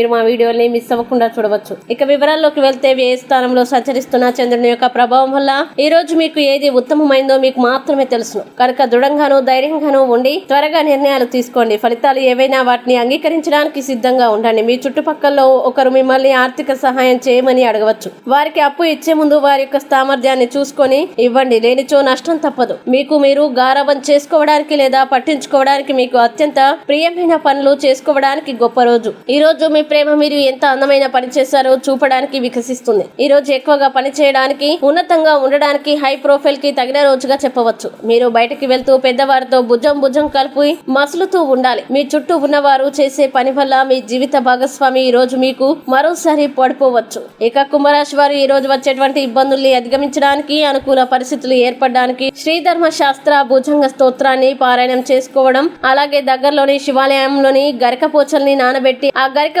మీరు మా వీడియోని మిస్ అవ్వకుండా చూడవచ్చు. ఇక వివరాల్లోకి వెళ్తే వ్యయ స్థానంలో సంచరిస్తున్న చంద్రుని యొక్క ప్రభావం వల్ల ఈ రోజు మీకు ఏది ఉత్తమమైందో మీకు మాత్రమే తెలుసును. కనుక దృఢంగాను ధైర్యంగాను ఉండి త్వరగా నిర్ణయాలు తీసుకోండి. ఫలితాలు ఏవైనా వాటిని అంగీకరించడానికి సిద్ధంగా ఉండండి. మీ చుట్టుపక్కల ఒకరు మిమ్మల్ని ఆర్థిక సహాయం చేయమని అడగవచ్చు. వారికి అప్పు ఇచ్చే ముందు వారి యొక్క సామర్థ్యాన్ని చూసుకొని ఇవ్వండి. లేనిచో నష్టం తప్పదు. మీకు మీరు గారవం చేసుకోవడానికి లేదా పట్టించుకోవడానికి మీకు అత్యంత ప్రియమైన పనులు చేసుకోవడానికి గొప్ప రోజు. ఈ రోజు మీ ప్రేమ మీరు ఎంత అందమైన పని చేశారో చూపడానికి వికసిస్తుంది. ఈ రోజు ఎక్కువగా పని చేయడానికి ఉన్నతంగా ఉండడానికి హై ప్రొఫైల్కి తగిన రోజుగా చెప్పవచ్చు. మీరు బయటకి వెళ్తూ పెద్దవారితో భుజం భుజం కలిపి మసులుతూ ఉండాలి. మీ చుట్టూ ఉన్నవారు చేసే పని వల్ల మీ జీవిత భాగస్వామి ఈ రోజు మీకు మరోసారి పడిపోవచ్చు. ఇక కుంభరాశి వారు ఈ రోజు వచ్చేటువంటి ఇబ్బందుల్ని అధిగమించడానికి అనుకూల పరిస్థితులు ఏర్పడడానికి శ్రీధర్మ శాస్త్ర భుజంగ స్తోత్రాన్ని పారాయణం చేసుకోవడం అలాగే దగ్గరలోని శివాలయంలోని గరిక పోచల్ని నానబెట్టి ఆ గరిక